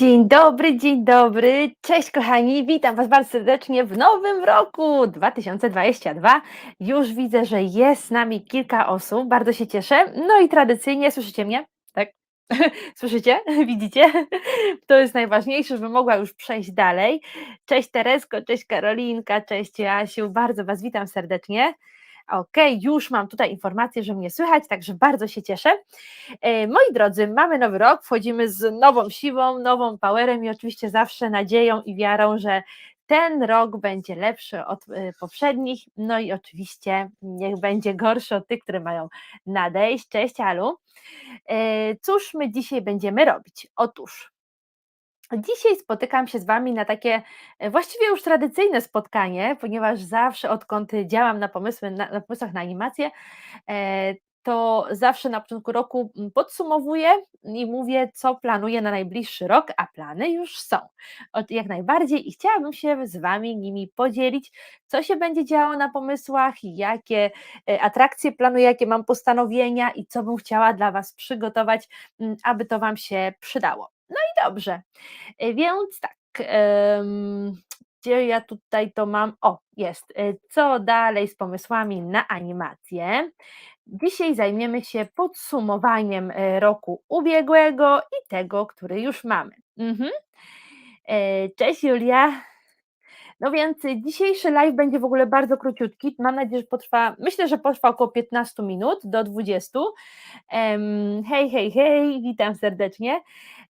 Dzień dobry, dzień dobry. Cześć kochani, witam Was bardzo serdecznie w nowym roku 2022. Już widzę, że jest z nami kilka osób, bardzo się cieszę. No i tradycyjnie, słyszycie mnie? Tak? Słyszycie? Widzicie? To jest najważniejsze, żebym mogła już przejść dalej. Cześć Teresko, cześć Karolinka, cześć Jasiu, bardzo Was witam serdecznie. Ok, już mam tutaj informację, że mnie słychać, także bardzo się cieszę. E, Moi drodzy, mamy nowy rok, wchodzimy z nową siłą, nową powerem i oczywiście zawsze nadzieją i wiarą, że ten rok będzie lepszy od e, poprzednich, no i oczywiście niech będzie gorszy od tych, które mają nadejść. Cześć Alu. E, Cóż my dzisiaj będziemy robić? Otóż Dzisiaj spotykam się z Wami na takie e, właściwie już tradycyjne spotkanie, ponieważ zawsze odkąd działam na, pomysły, na, na pomysłach na animację, e, to zawsze na początku roku mm, podsumowuję i mówię, co planuję na najbliższy rok, a plany już są. Jak najbardziej i chciałabym się z Wami nimi podzielić, co się będzie działo na pomysłach, jakie e, atrakcje planuję, jakie mam postanowienia i co bym chciała dla Was przygotować, mm, aby to Wam się przydało. No i dobrze. E, Więc tak, gdzie ja tutaj to mam? O, jest. E, Co dalej z pomysłami na animację? Dzisiaj zajmiemy się podsumowaniem e, roku ubiegłego i tego, który już mamy. Mhm. Cześć Julia. No więc dzisiejszy live będzie w ogóle bardzo króciutki. Mam nadzieję, że potrwa, myślę, że potrwa około 15 minut do 20. Em, Hej, hej, hej, witam serdecznie.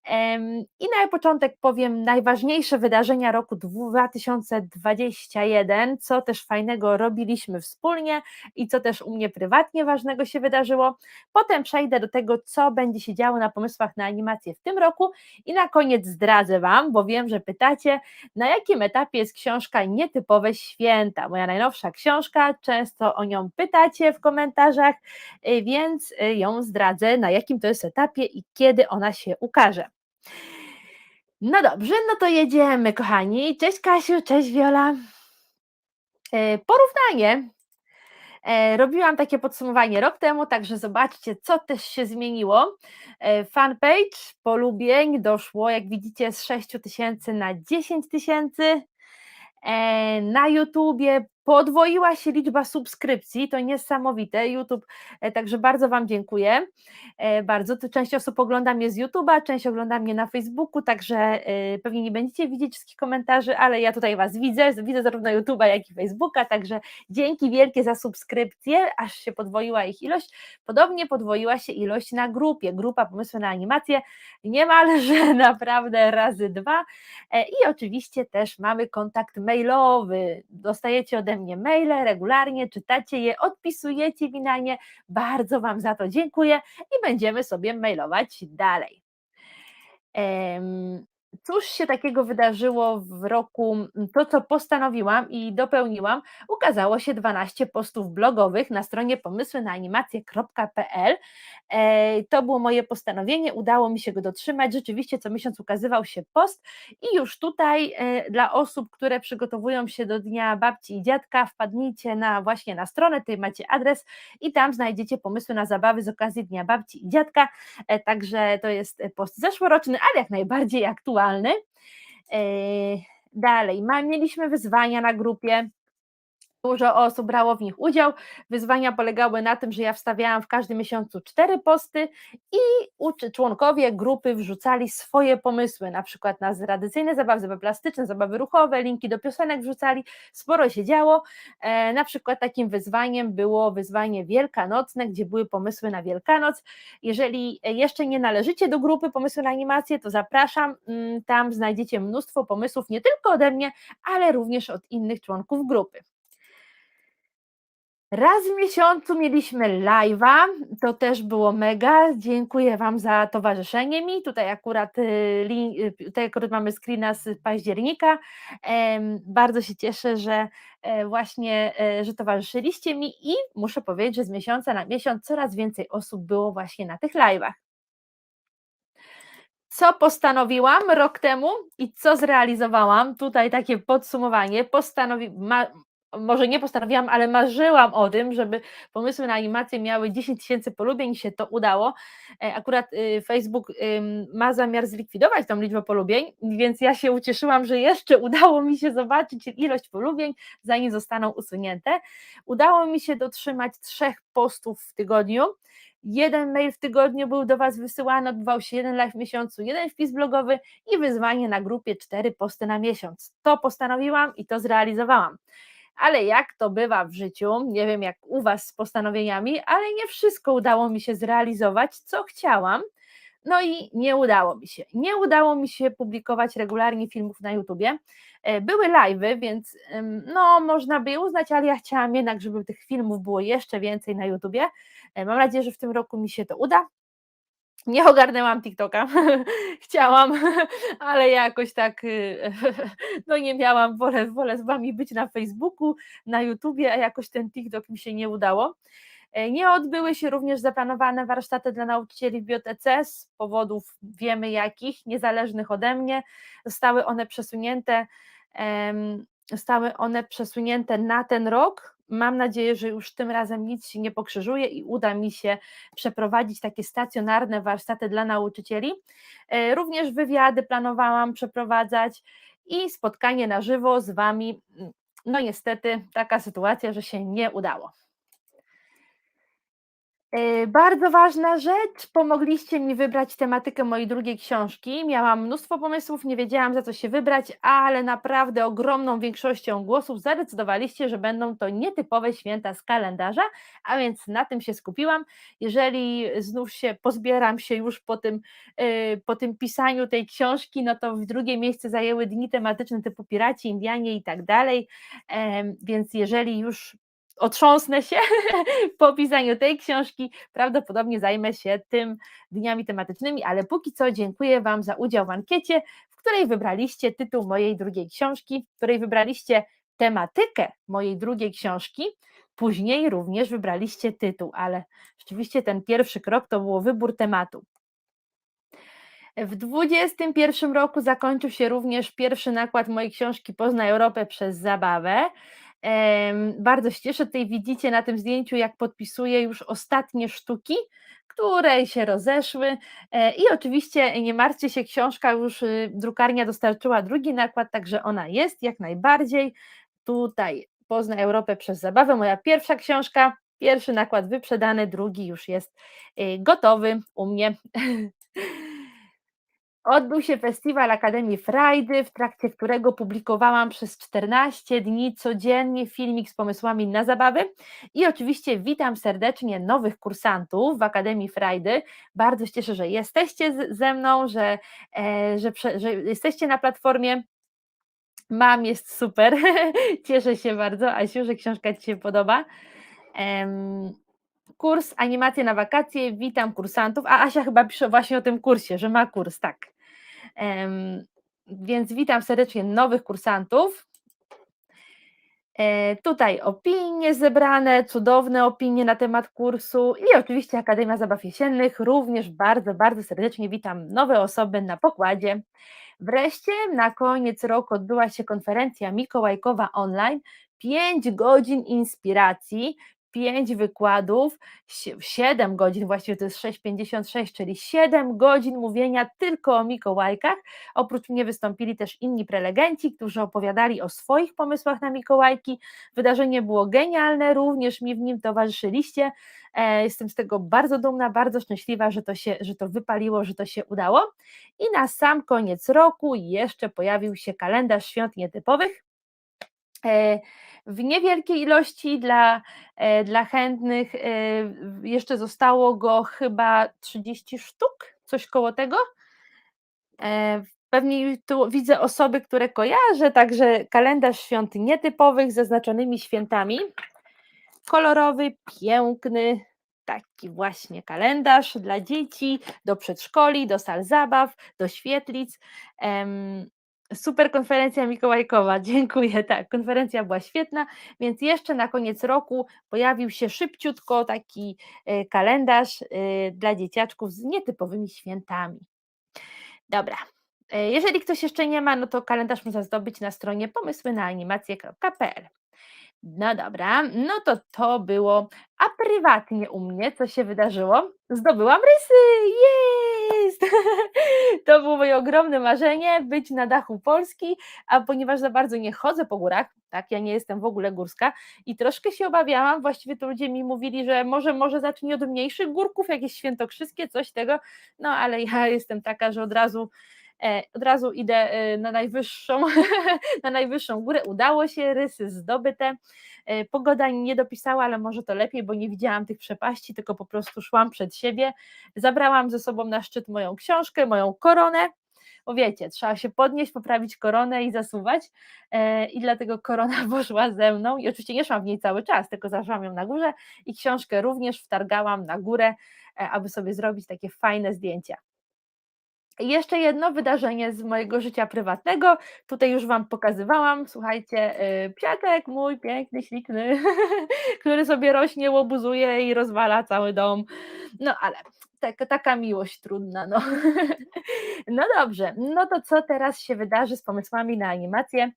Em, I na początek powiem najważniejsze wydarzenia roku 2021, co też fajnego robiliśmy wspólnie i co też u mnie prywatnie ważnego się wydarzyło. Potem przejdę do tego, co będzie się działo na pomysłach na animację w tym roku i na koniec zdradzę Wam, bo wiem, że pytacie, na jakim etapie jest książka Nietypowe Święta, moja najnowsza książka, często o nią pytacie w komentarzach, y, więc y, ją zdradzę, na jakim to jest etapie i kiedy ona się ukaże. No dobrze, no to jedziemy, kochani. Cześć Kasiu, cześć Wiola. E, Porównanie. E, Robiłam takie podsumowanie rok temu, także zobaczcie, co też się zmieniło. E, Fanpage polubień doszło, jak widzicie, z 6 tysięcy na 10 tysięcy. E, Na YouTubie podwoiła się liczba subskrypcji, to niesamowite. YouTube, e, także bardzo Wam dziękuję. E, Bardzo, część osób ogląda mnie z YouTube'a, część ogląda mnie na Facebooku, także e, pewnie nie będziecie widzieć wszystkich komentarzy, ale ja tutaj Was widzę, widzę zarówno YouTube'a, jak i Facebooka, także dzięki wielkie za subskrypcje, aż się podwoiła ich ilość. Podobnie podwoiła się ilość na grupie, grupa Pomysły na animację, niemalże naprawdę razy dwa i oczywiście też mamy kontakt mailowy, dostajecie ode mnie maile regularnie, czytacie je, odpisujecie mi na nie, bardzo Wam za to dziękuję i będziemy sobie mailować dalej. Cóż się takiego wydarzyło w roku, m, to co postanowiłam i dopełniłam, ukazało się 12 postów blogowych na stronie pomysły na animacje.pl. E, To było moje postanowienie, udało mi się go dotrzymać. Rzeczywiście co miesiąc ukazywał się post i już tutaj e, dla osób, które przygotowują się do Dnia Babci i Dziadka, wpadnijcie na właśnie na stronę, tutaj macie adres i tam znajdziecie pomysły na zabawy z okazji Dnia Babci i Dziadka. E, Także to jest post zeszłoroczny, ale jak najbardziej aktualny. E, Dalej, mieliśmy wyzwania na grupie. Dużo osób brało w nich udział. Wyzwania polegały na tym, że ja wstawiałam w każdym miesiącu cztery posty i członkowie grupy wrzucali swoje pomysły, na przykład na tradycyjne zabawy, zabawy plastyczne, zabawy ruchowe, linki do piosenek wrzucali. Sporo się działo. E, na przykład takim wyzwaniem było wyzwanie wielkanocne, gdzie były pomysły na Wielkanoc. Jeżeli jeszcze nie należycie do grupy Pomysły na animację, to zapraszam. Mm, Tam znajdziecie mnóstwo pomysłów nie tylko ode mnie, ale również od innych członków grupy. Raz w miesiącu mieliśmy live'a, to też było mega. Dziękuję Wam za towarzyszenie mi. Tutaj akurat, y, y, tutaj akurat mamy screena z października. Bardzo się cieszę, że e, właśnie, e, że towarzyszyliście mi i muszę powiedzieć, że z miesiąca na miesiąc coraz więcej osób było właśnie na tych live'ach. Co postanowiłam rok temu i co zrealizowałam? Tutaj takie podsumowanie. Postanowi, ma, może nie postanowiłam, ale marzyłam o tym, żeby pomysły na animację miały 10 tysięcy polubień się to udało. E, akurat y, Facebook ma zamiar zlikwidować tą liczbę polubień, więc ja się ucieszyłam, że jeszcze udało mi się zobaczyć ilość polubień, zanim zostaną usunięte. Udało mi się dotrzymać trzech postów w tygodniu. Jeden mail w tygodniu był do Was wysyłany, odbywał się jeden live w miesiącu, jeden wpis blogowy i wyzwanie na grupie cztery posty na miesiąc. To postanowiłam i to zrealizowałam ale jak to bywa w życiu, nie wiem jak u Was z postanowieniami, ale nie wszystko udało mi się zrealizować, co chciałam. No i nie udało mi się. Nie udało mi się publikować regularnie filmów na YouTubie. E, były live'y, więc no można by je uznać, ale ja chciałam jednak, żeby tych filmów było jeszcze więcej na YouTubie. E, mam nadzieję, że w tym roku mi się to uda. Nie ogarnęłam TikToka, chciałam, ale jakoś tak y, no nie miałam, wolę, wolę z Wami być na Facebooku, na YouTubie, a jakoś ten TikTok mi się nie udało. E, nie odbyły się również zaplanowane warsztaty dla nauczycieli w z powodów wiemy jakich, niezależnych ode mnie. Zostały one przesunięte, zostały one przesunięte na ten rok, Mam nadzieję, że już tym razem nic się nie pokrzyżuje i uda mi się przeprowadzić takie stacjonarne warsztaty dla nauczycieli. E, również wywiady planowałam przeprowadzać i spotkanie na żywo z Wami. No niestety taka sytuacja, że się nie udało. E, bardzo ważna rzecz, pomogliście mi wybrać tematykę mojej drugiej książki. Miałam mnóstwo pomysłów, nie wiedziałam za co się wybrać, ale naprawdę ogromną większością głosów zadecydowaliście, że będą to nietypowe święta z kalendarza, a więc na tym się skupiłam. Jeżeli znów się pozbieram się już po tym, e, po tym pisaniu tej książki, no to w drugie miejsce zajęły dni tematyczne typu piraci, Indianie i tak dalej, więc jeżeli już otrząsnę się po pisaniu tej książki, prawdopodobnie zajmę się tym dniami tematycznymi, ale póki co dziękuję Wam za udział w ankiecie, w której wybraliście tytuł mojej drugiej książki, w której wybraliście tematykę mojej drugiej książki, później również wybraliście tytuł, ale rzeczywiście ten pierwszy krok to było wybór tematu. W 2021 roku zakończył się również pierwszy nakład mojej książki Poznaj Europę przez zabawę. Bardzo się cieszę, tutaj widzicie na tym zdjęciu, jak podpisuję już ostatnie sztuki, które się rozeszły e, i oczywiście nie martwcie się, książka już y, drukarnia dostarczyła drugi nakład, także ona jest jak najbardziej tutaj Pozna Europę przez zabawę, moja pierwsza książka, pierwszy nakład wyprzedany, drugi już jest y, gotowy u mnie. Odbył się festiwal Akademii Frajdy, w trakcie którego publikowałam przez 14 dni codziennie filmik z pomysłami na zabawy. I oczywiście witam serdecznie nowych kursantów w Akademii Frajdy. Bardzo się cieszę, że jesteście ze mną, że, e, że, że jesteście na platformie. Mam, jest super. Cieszę się bardzo, Asiu, że książka Ci się podoba. Kurs Animacje na wakacje, witam kursantów. A Asia chyba pisze właśnie o tym kursie, że ma kurs, tak. Więc witam serdecznie nowych kursantów. E, tutaj opinie zebrane, cudowne opinie na temat kursu i oczywiście Akademia Zabaw Jesiennych. Również bardzo, bardzo serdecznie witam nowe osoby na pokładzie. Wreszcie na koniec roku odbyła się konferencja Mikołajkowa online. 5 godzin inspiracji, 5 wykładów, 7 godzin, właściwie to jest 6,56, czyli 7 godzin mówienia tylko o Mikołajkach. Oprócz mnie wystąpili też inni prelegenci, którzy opowiadali o swoich pomysłach na Mikołajki. Wydarzenie było genialne, również mi w nim towarzyszyliście. E, jestem z tego bardzo dumna, bardzo szczęśliwa, że to się, że to wypaliło, że to się udało. I na sam koniec roku jeszcze pojawił się kalendarz świąt nietypowych. E, w niewielkiej ilości dla, e, dla chętnych. E, jeszcze zostało go chyba 30 sztuk, coś koło tego. Pewnie tu widzę osoby, które kojarzę, także kalendarz świąt nietypowych, zaznaczonymi świętami. Kolorowy, piękny, taki właśnie kalendarz dla dzieci, do przedszkoli, do sal zabaw, do świetlic. Super konferencja Mikołajkowa, dziękuję. Tak, konferencja była świetna, więc jeszcze na koniec roku pojawił się szybciutko taki e, kalendarz e, dla dzieciaczków z nietypowymi świętami. Dobra. E, jeżeli ktoś jeszcze nie ma, no to kalendarz można zdobyć na stronie pomysły na animacje.pl. No dobra, no to to było. A prywatnie u mnie co się wydarzyło? Zdobyłam rysy, jest! To było moje ogromne marzenie, być na dachu Polski, a ponieważ za bardzo nie chodzę po górach, tak, ja nie jestem w ogóle górska i troszkę się obawiałam, właściwie to ludzie mi mówili, że może, może zacznij od mniejszych górków, jakieś świętokrzyskie, coś tego, no ale ja jestem taka, że od razu od razu idę e, na najwyższą, na najwyższą górę. Udało się, rysy zdobyte. E, pogoda nie dopisała, ale może to lepiej, bo nie widziałam tych przepaści, tylko po prostu szłam przed siebie. Zabrałam ze sobą na szczyt moją książkę, moją koronę. Bo wiecie, trzeba się podnieść, poprawić koronę i zasuwać. I dlatego korona poszła ze mną. I oczywiście nie szłam w niej cały czas, tylko zaszłam ją na górze i książkę również wtargałam na górę, aby sobie zrobić takie fajne zdjęcia. Jeszcze jedno wydarzenie z mojego życia prywatnego. Tutaj już Wam pokazywałam. Słuchajcie, y, psiaczek mój piękny, śliczny, który sobie rośnie, łobuzuje i rozwala cały dom. No ale taka, taka miłość trudna. No. no dobrze, no to co teraz się wydarzy z pomysłami na animację?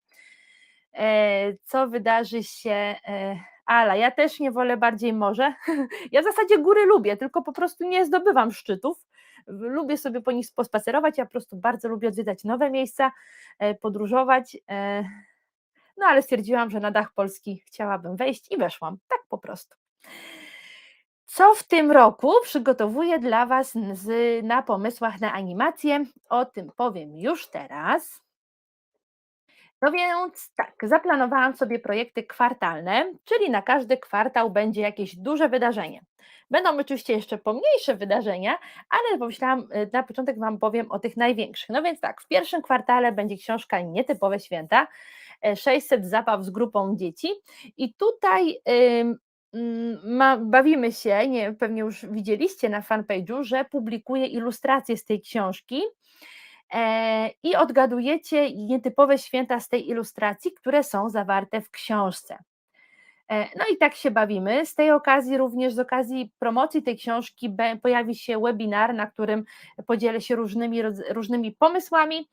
E, co wydarzy się. E, Ala, ja też nie wolę bardziej morze. Ja w zasadzie góry lubię, tylko po prostu nie zdobywam szczytów lubię sobie po nich pospacerować, ja po prostu bardzo lubię odwiedzać nowe miejsca, e, podróżować, e, no ale stwierdziłam, że na dach Polski chciałabym wejść i weszłam, tak po prostu. Co w tym roku przygotowuję dla Was z, na pomysłach na animację? O tym powiem już teraz. No więc tak, zaplanowałam sobie projekty kwartalne, czyli na każdy kwartał będzie jakieś duże wydarzenie. Będą oczywiście jeszcze pomniejsze wydarzenia, ale pomyślałam, y, na początek Wam powiem o tych największych. No więc tak, w pierwszym kwartale będzie książka Nietypowe Święta, 600 e, zabaw z grupą dzieci i tutaj ma, bawimy się, nie, pewnie już widzieliście na fanpage'u, że publikuję ilustracje z tej książki i odgadujecie nietypowe święta z tej ilustracji, które są zawarte w książce. E, no i tak się bawimy. Z tej okazji, również z okazji promocji tej książki, pojawi się webinar, na którym podzielę się różnymi, różnymi pomysłami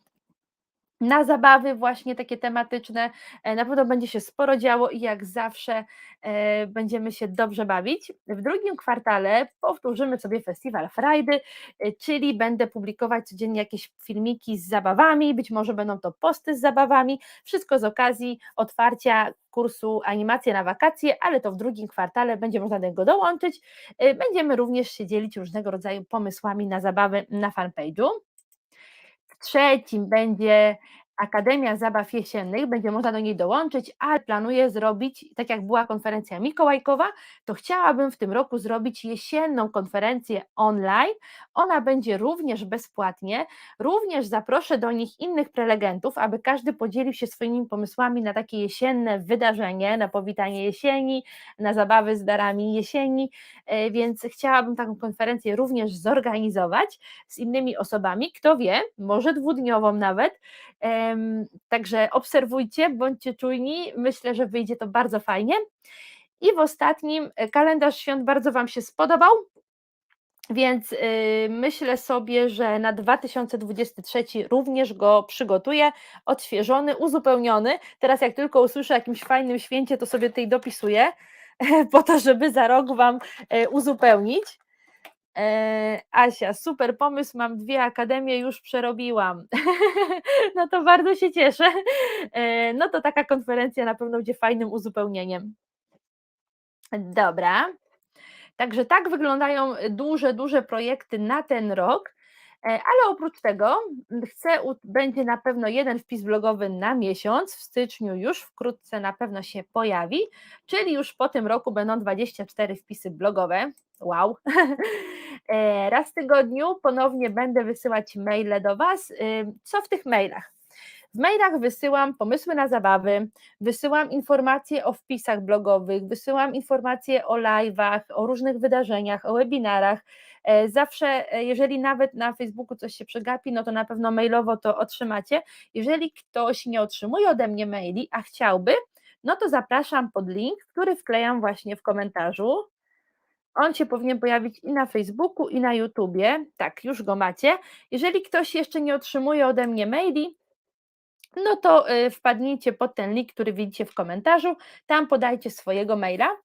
na zabawy właśnie takie tematyczne. E, na pewno będzie się sporo działo i jak zawsze e, będziemy się dobrze bawić. W drugim kwartale powtórzymy sobie festiwal Friday, e, czyli będę publikować codziennie jakieś filmiki z zabawami, być może będą to posty z zabawami, wszystko z okazji otwarcia kursu Animacje na wakacje, ale to w drugim kwartale będzie można do niego dołączyć. Będziemy również się dzielić różnego rodzaju pomysłami na zabawy na fanpage'u trzecim będzie Akademia Zabaw Jesiennych, będzie można do niej dołączyć, ale planuję zrobić, tak jak była konferencja mikołajkowa, to chciałabym w tym roku zrobić jesienną konferencję online. Ona będzie również bezpłatnie. Również zaproszę do nich innych prelegentów, aby każdy podzielił się swoimi pomysłami na takie jesienne wydarzenie, na powitanie jesieni, na zabawy z darami jesieni, e, więc chciałabym taką konferencję również zorganizować z innymi osobami. Kto wie, może dwudniową nawet Także obserwujcie, bądźcie czujni. Myślę, że wyjdzie to bardzo fajnie. I w ostatnim e, kalendarz świąt bardzo Wam się spodobał. Więc y, myślę sobie, że na 2023 również go przygotuję, odświeżony, uzupełniony. Teraz, jak tylko usłyszę o jakimś fajnym święcie, to sobie tutaj dopisuję, po to, żeby za rok Wam e, uzupełnić. E, Asia, super pomysł, mam dwie akademie, już przerobiłam. no to bardzo się cieszę. E, no to taka konferencja na pewno będzie fajnym uzupełnieniem. Dobra. Także tak wyglądają duże, duże projekty na ten rok. E, ale oprócz tego chcę, będzie na pewno jeden wpis blogowy na miesiąc, w styczniu już wkrótce na pewno się pojawi, czyli już po tym roku będą 24 wpisy blogowe. Wow. E, raz w tygodniu ponownie będę wysyłać maile do Was. Co w tych mailach? W mailach wysyłam pomysły na zabawy, wysyłam informacje o wpisach blogowych, wysyłam informacje o live'ach, o różnych wydarzeniach, o webinarach. E, zawsze, e, jeżeli nawet na Facebooku coś się przegapi, no to na pewno mailowo to otrzymacie. Jeżeli ktoś nie otrzymuje ode mnie maili, a chciałby, no to zapraszam pod link, który wklejam właśnie w komentarzu. On się powinien pojawić i na Facebooku, i na YouTubie. Tak, już go macie. Jeżeli ktoś jeszcze nie otrzymuje ode mnie maili, no to y, wpadnijcie pod ten link, który widzicie w komentarzu, tam podajcie swojego maila.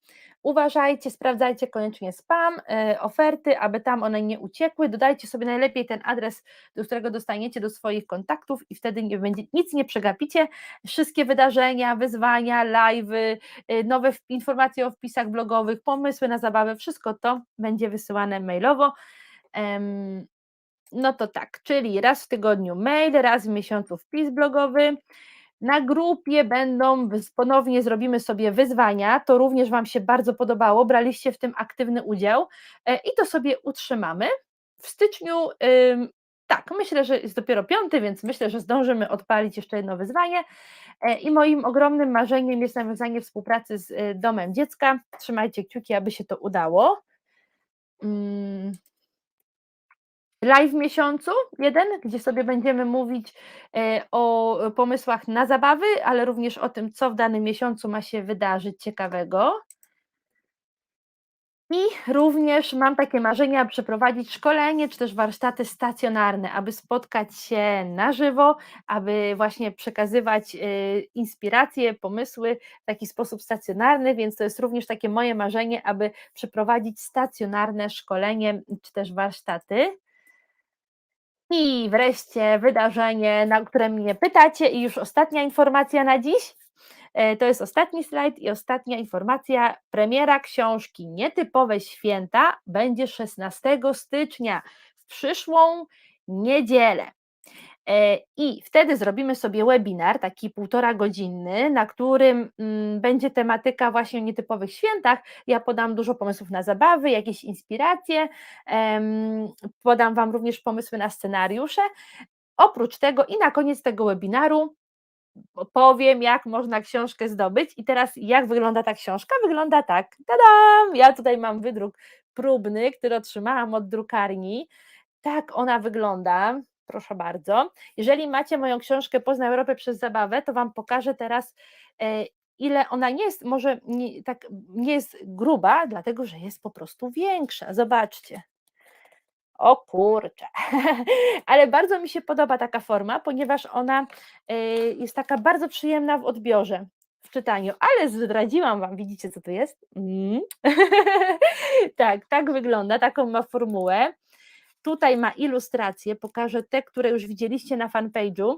Uważajcie, sprawdzajcie koniecznie spam, y, oferty, aby tam one nie uciekły. Dodajcie sobie najlepiej ten adres, do którego dostaniecie do swoich kontaktów i wtedy nie będzie, nic nie przegapicie. Wszystkie wydarzenia, wyzwania, live'y, y, nowe informacje o wpisach blogowych, pomysły na zabawę, wszystko to będzie wysyłane mailowo. No to tak, czyli raz w tygodniu mail, raz w miesiącu wpis blogowy. Na grupie będą, ponownie zrobimy sobie wyzwania, to również Wam się bardzo podobało, braliście w tym aktywny udział e, i to sobie utrzymamy. W styczniu, tak, myślę, że jest dopiero piąty, więc myślę, że zdążymy odpalić jeszcze jedno wyzwanie. E, I moim ogromnym marzeniem jest nawiązanie współpracy z y, Domem Dziecka. Trzymajcie kciuki, aby się to udało. Live w miesiącu, jeden, gdzie sobie będziemy mówić e, o pomysłach na zabawy, ale również o tym, co w danym miesiącu ma się wydarzyć ciekawego. I również mam takie marzenie, aby przeprowadzić szkolenie czy też warsztaty stacjonarne, aby spotkać się na żywo, aby właśnie przekazywać y, inspiracje, pomysły w taki sposób stacjonarny, więc to jest również takie moje marzenie, aby przeprowadzić stacjonarne szkolenie czy też warsztaty. I wreszcie wydarzenie, na które mnie pytacie, i już ostatnia informacja na dziś. E, To jest ostatni slajd i ostatnia informacja. Premiera książki Nietypowe Święta będzie 16 stycznia, w przyszłą niedzielę. E, I wtedy zrobimy sobie webinar, taki półtora godzinny, na którym mm, będzie tematyka właśnie o nietypowych świętach. Ja podam dużo pomysłów na zabawy, jakieś inspiracje, podam Wam również pomysły na scenariusze. Oprócz tego i na koniec tego webinaru powiem, jak można książkę zdobyć. I teraz, jak wygląda ta książka? Wygląda tak. Tadam! Ja tutaj mam wydruk próbny, który otrzymałam od drukarni. Tak ona wygląda. Proszę bardzo. Jeżeli macie moją książkę Poznaj Europę przez zabawę, to Wam pokażę teraz, e, ile ona nie jest, może nie, tak nie jest gruba, dlatego że jest po prostu większa. Zobaczcie. O kurczę, ale bardzo mi się podoba taka forma, ponieważ ona y, jest taka bardzo przyjemna w odbiorze, w czytaniu, ale zdradziłam Wam, widzicie co to jest? Mm. tak, tak wygląda, taką ma formułę. Tutaj ma ilustracje, pokażę te, które już widzieliście na fanpage'u.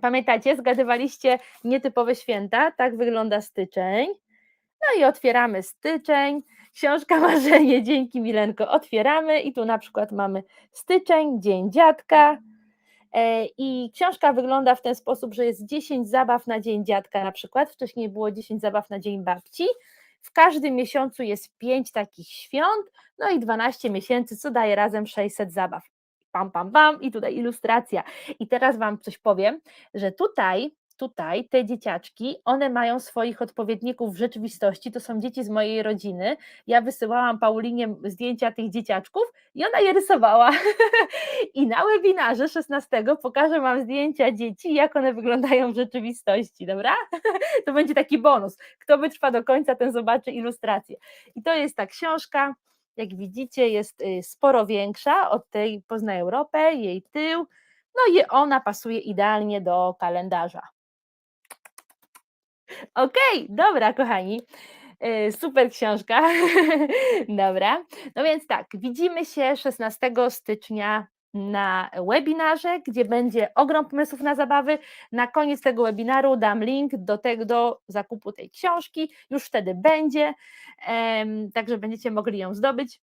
Pamiętacie, zgadywaliście nietypowe święta, tak wygląda styczeń. No i otwieramy styczeń. Książka Marzenie, dzięki Milenko, otwieramy i tu na przykład mamy styczeń, Dzień Dziadka. E, I książka wygląda w ten sposób, że jest 10 zabaw na Dzień Dziadka na przykład, wcześniej było 10 zabaw na Dzień Babci. W każdym miesiącu jest 5 takich świąt, no i 12 miesięcy, co daje razem 600 zabaw. Pam, pam, pam i tutaj ilustracja. I teraz Wam coś powiem, że tutaj tutaj te dzieciaczki, one mają swoich odpowiedników w rzeczywistości, to są dzieci z mojej rodziny. Ja wysyłałam Paulinie zdjęcia tych dzieciaczków i ona je rysowała. I na webinarze 16 pokażę Wam zdjęcia dzieci, jak one wyglądają w rzeczywistości, dobra? To będzie taki bonus. Kto wytrwa do końca, ten zobaczy ilustrację. I to jest ta książka. Jak widzicie, jest y, sporo większa od tej Poznaj Europę, jej tył. No i ona pasuje idealnie do kalendarza. Okej, dobra, kochani. y, Super książka. Dobra. No więc tak, widzimy się 16 stycznia na webinarze, gdzie będzie ogrom pomysłów na zabawy. Na koniec tego webinaru dam link do, tego, do zakupu tej książki. Już wtedy będzie, także będziecie mogli ją zdobyć.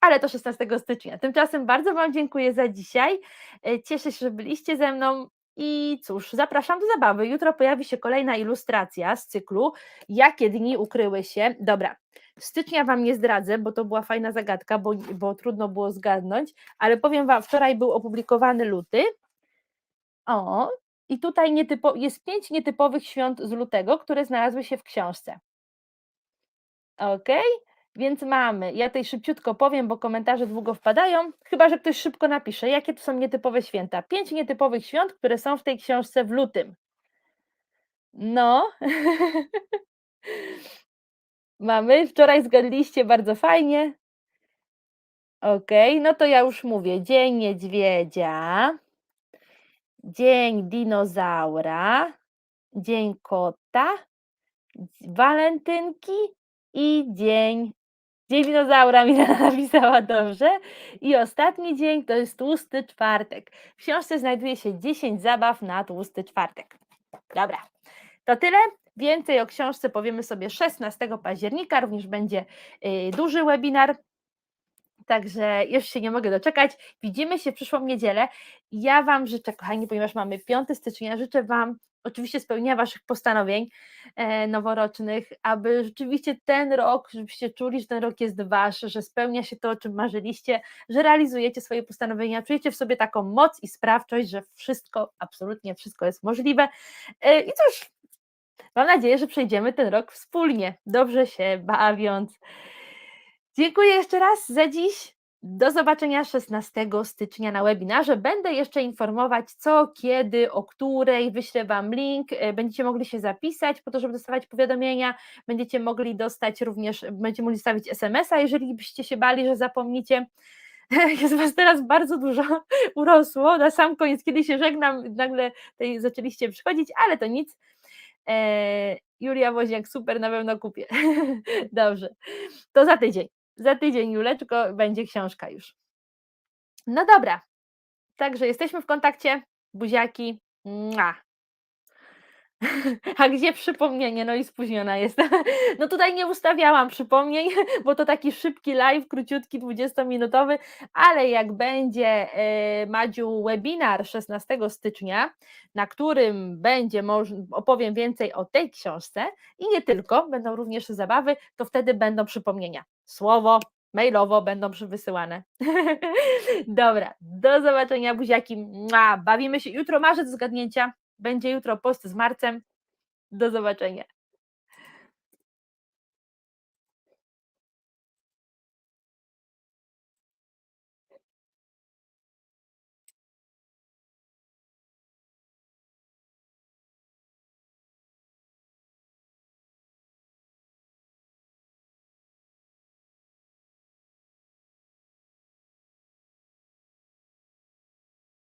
Ale to 16 stycznia. Tymczasem bardzo Wam dziękuję za dzisiaj. Y, Cieszę się, że byliście ze mną. I cóż, zapraszam do zabawy. Jutro pojawi się kolejna ilustracja z cyklu Jakie dni ukryły się. Dobra, stycznia Wam nie zdradzę, bo to była fajna zagadka, bo, bo trudno było zgadnąć, ale powiem Wam, wczoraj był opublikowany luty. O, i tutaj nietypo, jest pięć nietypowych świąt z lutego, które znalazły się w książce. Ok, więc mamy, ja tutaj szybciutko powiem, bo komentarze długo wpadają, chyba że ktoś szybko napisze, jakie to są nietypowe święta. Pięć nietypowych świąt, które są w tej książce w lutym. No. Mamy, wczoraj zgadliście bardzo fajnie. Ok, no to ja już mówię. Dzień Niedźwiedzia, Dzień dinozaura, dzień kota, walentynki i dzień Dzień dinozaura Milena napisała dobrze. I ostatni dzień to jest tłusty czwartek. W książce znajduje się 10 zabaw na tłusty czwartek. Dobra, to tyle. Więcej o książce powiemy sobie 16 października, również będzie y, duży webinar. Także już się nie mogę doczekać. Widzimy się w przyszłą niedzielę. Ja Wam życzę, kochani, ponieważ mamy 5 stycznia, życzę Wam oczywiście spełnienia Waszych postanowień e, noworocznych, aby rzeczywiście ten rok, żebyście czuli, że ten rok jest Wasz, że spełnia się to, o czym marzyliście, że realizujecie swoje postanowienia, czujecie w sobie taką moc i sprawczość, że wszystko, absolutnie wszystko jest możliwe. E, I cóż, mam nadzieję, że przejdziemy ten rok wspólnie, dobrze się bawiąc. Dziękuję jeszcze raz za dziś. Do zobaczenia 16 stycznia na webinarze. Będę jeszcze informować, co, kiedy, o której. Wyślę Wam link. e, Będziecie mogli się zapisać po to, żeby dostawać powiadomienia. Będziecie mogli dostać również, będziecie mogli zostawić SMS-a, jeżeli byście się bali, że zapomnicie. Jest Was teraz bardzo dużo urosło. Na sam koniec, kiedy się żegnam, nagle tutaj zaczęliście przychodzić, ale to nic. E, Julia Woźniak, super, na pewno kupię. Dobrze, to za tydzień. Za tydzień, Juleczko, będzie książka już. No dobra, także jesteśmy w kontakcie. Buziaki. Mua. A gdzie przypomnienie? No i spóźniona jestem. No tutaj nie ustawiałam przypomnień, bo to taki szybki live, króciutki, 20-minutowy, ale jak będzie e, Madziu webinar 16 stycznia, na którym będzie opowiem więcej o tej książce i nie tylko, będą również zabawy, to wtedy będą przypomnienia. Słowo, mailowo będą wysyłane. Dobra, do zobaczenia buziaki. Mua. Bawimy się. Jutro marzec zgadnięcia. Będzie jutro post z marcem. Do zobaczenia.